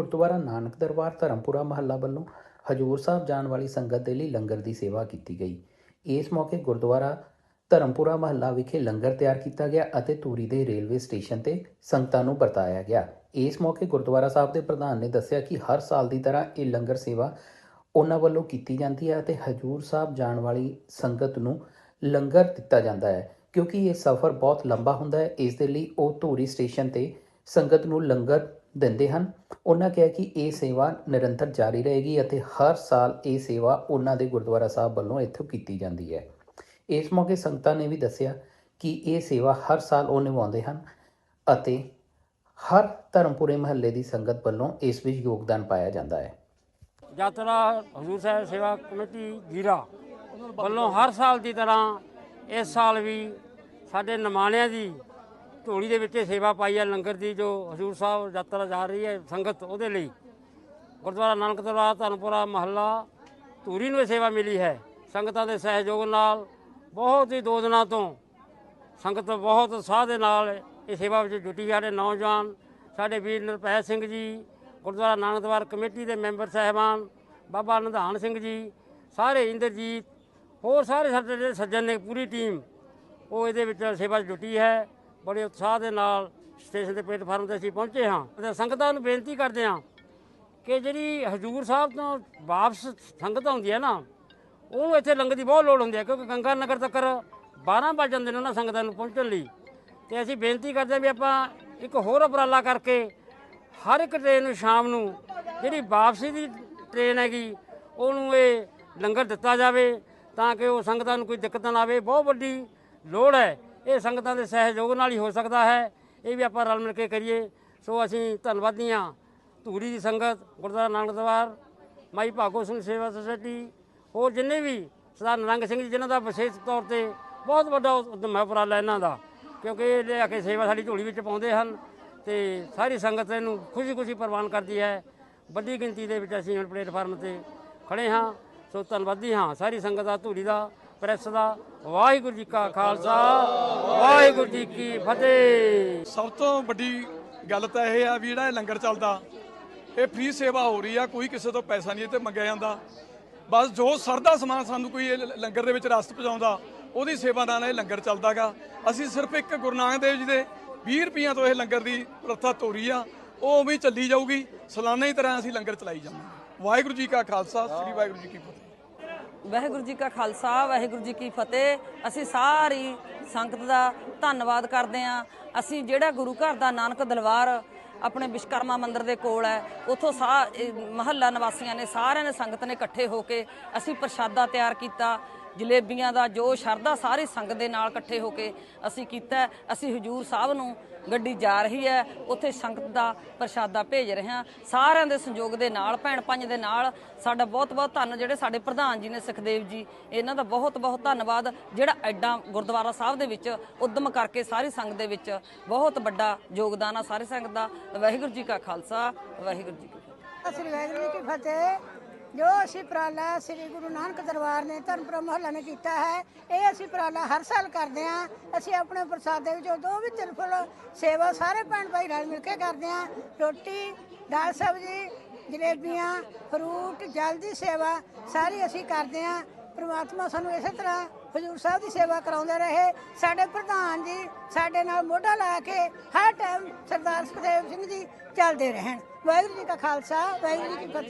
ਗੁਰਦੁਆਰਾ ਨਾਨਕ ਦਰਬਾਰ ਧਰਮਪੁਰਾ ਮਹੱਲਾ ਵੱਲੋਂ ਹਜੂਰ ਸਾਹਿਬ ਜਾਣ ਵਾਲੀ ਸੰਗਤ ਦੇ ਲਈ ਲੰਗਰ ਦੀ ਸੇਵਾ ਕੀਤੀ ਗਈ। ਇਸ ਮੌਕੇ ਗੁਰਦੁਆਰਾ ਧਰਮਪੁਰਾ ਮਹੱਲਾ ਵਿਖੇ ਲੰਗਰ ਤਿਆਰ ਕੀਤਾ ਗਿਆ ਅਤੇ ਧੂਰੀ ਦੇ ਰੇਲਵੇ ਸਟੇਸ਼ਨ ਤੇ ਸੰਗਤਾਂ ਨੂੰ ਵਰਤਾਇਆ ਗਿਆ। ਇਸ ਮੌਕੇ ਗੁਰਦੁਆਰਾ ਸਾਹਿਬ ਦੇ ਪ੍ਰਧਾਨ ਨੇ ਦੱਸਿਆ ਕਿ ਹਰ ਸਾਲ ਦੀ ਤਰ੍ਹਾਂ ਇਹ ਲੰਗਰ ਸੇਵਾ ਉਹਨਾਂ ਵੱਲੋਂ ਕੀਤੀ ਜਾਂਦੀ ਹੈ ਅਤੇ ਹਜੂਰ ਸਾਹਿਬ ਜਾਣ ਵਾਲੀ ਸੰਗਤ ਨੂੰ ਲੰਗਰ ਦਿੱਤਾ ਜਾਂਦਾ ਹੈ, ਕਿਉਂਕਿ ਇਹ ਸਫ਼ਰ ਬਹੁਤ ਲੰਬਾ ਹੁੰਦਾ ਹੈ। ਇਸ ਦੇ ਲਈ ਉਹ ਧੂਰੀ ਸਟੇਸ਼ਨ ਤੇ ਸੰਗਤ ਨੂੰ ਲੰਗਰ ਦਿੰਦੇ ਹਨ। ਉਹਨਾਂ ਕਿਹਾ ਕਿ ਇਹ ਸੇਵਾ ਨਿਰੰਤਰ ਜਾਰੀ ਰਹੇਗੀ ਅਤੇ ਹਰ ਸਾਲ ਇਹ ਸੇਵਾ ਉਹਨਾਂ ਦੇ ਗੁਰਦੁਆਰਾ ਸਾਹਿਬ ਵੱਲੋਂ ਇੱਥੋਂ ਕੀਤੀ ਜਾਂਦੀ ਹੈ। ਇਸ ਮੌਕੇ ਸੰਗਤਾਂ ਨੇ ਵੀ ਦੱਸਿਆ ਕਿ ਇਹ ਸੇਵਾ ਹਰ ਸਾਲ ਉਹ ਨਿਭਾਉਂਦੇ ਹਨ ਅਤੇ ਹਰ ਧਰਮਪੁਰੇ ਮਹੱਲੇ ਦੀ ਸੰਗਤ ਵੱਲੋਂ ਇਸ ਵਿੱਚ ਯੋਗਦਾਨ ਪਾਇਆ ਜਾਂਦਾ ਹੈ। ਯਾਤਰਾ, ਹਜ਼ੂਰ ਸਾਹਿਬ ਸੇਵਾ ਕਮੇਟੀ, ਜੀਰਾ ਵੱਲੋਂ ਹਰ ਸਾਲ ਦੀ ਤਰ੍ਹਾਂ ਇਸ ਸਾਲ ਵੀ ਸਾਡੇ ਨਿਮਾਣਿਆਂ ਦੀ ਢੋਲੀ ਦੇ ਵਿੱਚ ਇਹ ਸੇਵਾ ਪਾਈ ਹੈ ਲੰਗਰ ਦੀ, ਜੋ ਹਜ਼ੂਰ ਸਾਹਿਬ ਯਾਤਰਾ ਜਾ ਰਹੀ ਹੈ ਸੰਗਤ ਉਹਦੇ ਲਈ। ਗੁਰਦੁਆਰਾ ਨਾਨਕ ਦਰਬਾਰ ਧਨਪੁਰਾ ਮਹੱਲਾ ਧੂਰੀ ਨੂੰ ਇਹ ਸੇਵਾ ਮਿਲੀ ਹੈ। ਸੰਗਤਾਂ ਦੇ ਸਹਿਯੋਗ ਨਾਲ, ਬਹੁਤ ਹੀ ਦੋ ਦਿਨਾਂ ਤੋਂ ਸੰਗਤ ਬਹੁਤ ਉਤਸ਼ਾਹ ਦੇ ਨਾਲ ਇਹ ਸੇਵਾ ਵਿੱਚ ਜੁਟੀ ਸਾਡੇ ਨੌਜਵਾਨ, ਸਾਡੇ ਵੀਰ ਨਿਰਭੈ ਸਿੰਘ ਜੀ, ਗੁਰਦੁਆਰਾ ਨਾਨਕ ਦਰਬਾਰ ਕਮੇਟੀ ਦੇ ਮੈਂਬਰ ਸਾਹਿਬਾਨ, ਬਾਬਾ ਨਿਧਾਨ ਸਿੰਘ ਜੀ, ਸਾਰੇ ਇੰਦਰਜੀਤ, ਹੋਰ ਸਾਰੇ ਸਾਡੇ ਜਿਹੜੇ ਸੱਜਣ ਨੇ, ਪੂਰੀ ਟੀਮ, ਉਹ ਇਹਦੇ ਵਿੱਚ ਸੇਵਾ 'ਚ ਜੁਟੀ ਹੈ। ਬੜੇ ਉਤਸ਼ਾਹ ਦੇ ਨਾਲ ਸਟੇਸ਼ਨ ਦੇ ਪਲੇਟਫਾਰਮ ਤੇ ਅਸੀਂ ਪਹੁੰਚੇ ਹਾਂ ਅਤੇ ਸੰਗਤਾਂ ਨੂੰ ਬੇਨਤੀ ਕਰਦੇ ਹਾਂ ਕਿ ਜਿਹੜੀ ਹਜੂਰ ਸਾਹਿਬ ਤੋਂ ਵਾਪਸ ਸੰਗਤ ਆਉਂਦੀ ਹੈ ਨਾ, ਉਹਨੂੰ ਇੱਥੇ ਲੰਗਰ ਦੀ ਬਹੁਤ ਲੋੜ ਹੁੰਦੀ ਹੈ ਕਿਉਂਕਿ ਗੰਗਾ ਨਗਰ ਤੱਕ 12 ਵਜ ਜਾਂਦੇ ਨੇ ਉਹਨਾਂ ਸੰਗਤਾਂ ਨੂੰ ਪਹੁੰਚਣ ਲਈ। ਤੇ ਅਸੀਂ ਬੇਨਤੀ ਕਰਦੇ ਹਾਂ ਵੀ ਆਪਾਂ ਇੱਕ ਹੋਰ ਉਪਰਾਲਾ ਕਰਕੇ ਹਰ ਇੱਕ ਟ੍ਰੇਨ ਨੂੰ ਸ਼ਾਮ ਨੂੰ ਜਿਹੜੀ ਵਾਪਸੀ ਦੀ ਟ੍ਰੇਨ ਹੈਗੀ, ਉਹਨੂੰ ਇਹ ਲੰਗਰ ਦਿੱਤਾ ਜਾਵੇ ਤਾਂ ਕਿ ਉਹ ਸੰਗਤਾਂ ਨੂੰ ਕੋਈ ਦਿੱਕਤ ਨਾ ਆਵੇ। ਬਹੁਤ ਵੱਡੀ ਲੋੜ ਹੈ। ਇਹ ਸੰਗਤਾਂ ਦੇ ਸਹਿਯੋਗ ਨਾਲ ਹੀ ਹੋ ਸਕਦਾ ਹੈ। ਇਹ ਵੀ ਆਪਾਂ ਰਲ ਮਿਲ ਕੇ ਕਰੀਏ। ਸੋ ਅਸੀਂ ਧੰਨਵਾਦੀ ਹਾਂ ਧੂਰੀ ਦੀ ਸੰਗਤ, ਗੁਰਦੁਆਰਾ ਨਾਨਕ ਦਰਬਾਰ, ਮਾਈ ਭਾਗੋ ਸਿੰਘ ਸੇਵਾ ਸੁਸਾਇਟੀ, ਹੋਰ ਜਿੰਨੇ ਵੀ ਸਰਦਾਰ ਨਰੰਗ ਸਿੰਘ ਜੀ, ਜਿਨ੍ਹਾਂ ਦਾ ਵਿਸ਼ੇਸ਼ ਤੌਰ ਤੇ ਬਹੁਤ ਵੱਡਾ ਉਦਮ ਹੈ ਉਪਰਾਲਾ ਇਹਨਾਂ ਦਾ, ਕਿਉਂਕਿ ਇਹ ਲਿਆ ਕੇ ਸੇਵਾ ਸਾਡੀ ਝੋਲੀ ਵਿੱਚ ਪਾਉਂਦੇ ਹਨ ਤੇ ਸਾਰੀ ਸੰਗਤ ਇਹਨੂੰ ਖੁਸ਼ੀ-ਖੁਸ਼ੀ ਪ੍ਰਵਾਨ ਕਰਦੀ ਹੈ। ਵੱਡੀ ਗਿਣਤੀ ਦੇ ਵਿੱਚ ਅਸੀਂ ਹੁਣ ਪਲੇਟਫਾਰਮ ਤੇ ਖੜੇ ਹਾਂ। ਸੋ ਧੰਨਵਾਦੀ ਹਾਂ ਸਾਰੀ ਸੰਗਤ ਦਾ, ਧੂਰੀ ਦਾ ਪ੍ਰੈਸ ਦਾ ਵਾਹਿਗੁਰੂ ਜੀ ਕਾ ਖਾਲਸਾ, ਵਾਹਿਗੁਰੂ ਜੀ ਕੀ ਫਤਿਹ। ਸਭ ਤੋਂ ਵੱਡੀ ਗੱਲ ਤਾਂ ਇਹ ਆ ਵੀ ਜਿਹੜਾ ਇਹ ਲੰਗਰ ਚੱਲਦਾ, ਇਹ ਫ੍ਰੀ ਸੇਵਾ ਹੋ ਰਹੀ ਆ, ਕੋਈ ਕਿਸੇ ਤੋਂ ਪੈਸਾ ਨਹੀਂ ਇਹ ਤੇ ਮੰਗਿਆ ਜਾਂਦਾ। ਬਸ ਜੋ ਸਰਦਾ ਸਮਾਨ ਸਾਨੂੰ ਕੋਈ ਇਹ ਲੰਗਰ ਦੇ ਵਿੱਚ ਰਸਤ ਪਹੁੰਚਾਉਂਦਾ, ਉਹਦੀ ਸੇਵਾ ਨਾਲ ਇਹ ਲੰਗਰ ਚੱਲਦਾਗਾ। ਅਸੀਂ ਸਿਰਫ ਇੱਕ ਗੁਰੂ ਨਾਨਕ ਦੇਵ ਜੀ ਦੇ 20 ਰੁਪਈਆਂ ਤੋਂ ਇਹ ਲੰਗਰ ਦੀ ਪ੍ਰਥਾ ਤੋਰੀ ਆ, ਉਹ ਉਵੇਂ ਚੱਲੀ ਜਾਊਗੀ। ਸਾਲਾਨਾ ਹੀ ਤਰ੍ਹਾਂ ਅਸੀਂ ਲੰਗਰ ਚਲਾਈ ਜਾਵਾਂਗੇ। ਵਾਹਿਗੁਰੂ ਜੀ ਕਾ ਖਾਲਸਾ, ਸ੍ਰੀ ਵਾਹਿਗੁਰੂ ਜੀ ਕੀ ਫਤਿਹ। ਵਾਹਿਗੁਰੂ ਜੀ ਕਾ ਖਾਲਸਾ, ਵਾਹਿਗੁਰੂ ਜੀ ਕੀ ਫਤਿਹ। ਅਸੀਂ ਸਾਰੀ ਸੰਗਤ ਦਾ ਧੰਨਵਾਦ ਕਰਦੇ ਹਾਂ। ਅਸੀਂ ਜਿਹੜਾ ਗੁਰੂ ਘਰ ਦਾ ਨਾਨਕ ਦਲਵਾਰ ਆਪਣੇ ਵਿਸ਼ਕਰਮਾ ਮੰਦਿਰ ਦੇ ਕੋਲ ਹੈ, ਉਥੋਂ ਸਾ ਇਹ ਮਹੱਲਾ ਨਿਵਾਸੀਆਂ ਨੇ ਸਾਰਿਆਂ ਨੇ ਸੰਗਤ ਨੇ ਇਕੱਠੇ ਹੋ ਕੇ ਅਸੀਂ ਪ੍ਰਸ਼ਾਦਾ ਤਿਆਰ ਕੀਤਾ। ਜਲੇਬੀਆਂ ਦਾ ਜੋ ਸ਼ਰਧਾ ਸਾਰੀ ਸੰਗਤ ਦੇ ਨਾਲ ਇਕੱਠੇ ਹੋ ਕੇ ਅਸੀਂ ਕੀਤਾ ਅਸੀਂ ਹਜੂਰ ਸਾਹਿਬ ਨੂੰ ਗੱਡੀ ਜਾ ਰਹੀ ਹੈ। ਉੱਥੇ ਸੰਗਤ ਦਾ ਪ੍ਰਸ਼ਾਦਾ ਭੇਜ ਰਹੇ ਹਾਂ। ਸਾਰਿਆਂ ਦੇ ਸੰਯੋਗ ਦੇ ਨਾਲ, ਭੈਣ ਪੰਜ ਦੇ ਨਾਲ ਸਾਡਾ ਬਹੁਤ ਬਹੁਤ ਧੰਨ ਜਿਹੜੇ ਸਾਡੇ ਪ੍ਰਧਾਨ ਜੀ ਨੇ ਸੁਖਦੇਵ ਜੀ, ਇਹਨਾਂ ਦਾ ਬਹੁਤ ਬਹੁਤ ਧੰਨਵਾਦ। ਜਿਹੜਾ ਐਡਾ ਗੁਰਦੁਆਰਾ ਸਾਹਿਬ ਦੇ ਵਿੱਚ ਉਦਮ ਕਰਕੇ ਸਾਰੀ ਸੰਗਤ ਦੇ ਵਿੱਚ ਬਹੁਤ ਵੱਡਾ ਯੋਗਦਾਨ ਆ ਸਾਰੀ ਸੰਗਤ ਦਾ। ਵਾਹਿਗੁਰੂ ਜੀ ਕਾ ਖਾਲਸਾ, ਵਾਹਿਗੁਰੂ ਜੀ ਕੀ ਫਤਿਹ। ਸ੍ਰੀ ਵਾਹਿਗੁਰੂ ਜੀ ਕੀ ਫਤਿਹ। ਜੋ ਅਸੀਂ ਉਪਰਾਲਾ ਸ੍ਰੀ ਗੁਰੂ ਨਾਨਕ ਦਰਬਾਰ ਨੇ ਧਰਮਪੁਰ ਮਹੱਲਾ ਨੇ ਕੀਤਾ ਹੈ, ਇਹ ਅਸੀਂ ਉਪਰਾਲਾ ਹਰ ਸਾਲ ਕਰਦੇ ਹਾਂ। ਅਸੀਂ ਆਪਣੇ ਪ੍ਰਸਾਦੇ ਵਿੱਚੋਂ ਦੋ ਵੀ ਤਿਰਫਲ ਸੇਵਾ ਸਾਰੇ ਭੈਣ ਭਾਈ ਰਲ ਮਿਲ ਕੇ ਕਰਦੇ ਹਾਂ। ਰੋਟੀ, ਦਾਲ ਸਬਜ਼ੀ, ਜਲੇਬੀਆਂ, ਫਰੂਟ, ਜਲ ਦੀ ਸੇਵਾ ਸਾਰੀ ਅਸੀਂ ਕਰਦੇ ਹਾਂ। ਪ੍ਰਮਾਤਮਾ ਸਾਨੂੰ ਇਸੇ ਤਰ੍ਹਾਂ ਹਜੂਰ ਸਾਹਿਬ ਦੀ ਸੇਵਾ ਕਰਾਉਂਦੇ ਰਹੇ। ਸਾਡੇ ਪ੍ਰਧਾਨ ਜੀ ਸਾਡੇ ਨਾਲ ਮੋਢਾ ਲਾ ਕੇ ਹਰ ਟਾਈਮ ਸਰਦਾਰ ਸੁਖਦੇਵ ਸਿੰਘ ਜੀ ਚੱਲਦੇ ਰਹਿਣ। ਵਾਹਿਗੁਰੂ ਜੀ ਕਾ ਖਾਲਸਾ, ਵਾਹਿਗੁਰੂ ਜੀ ਕੀ ਫਤਿਹ।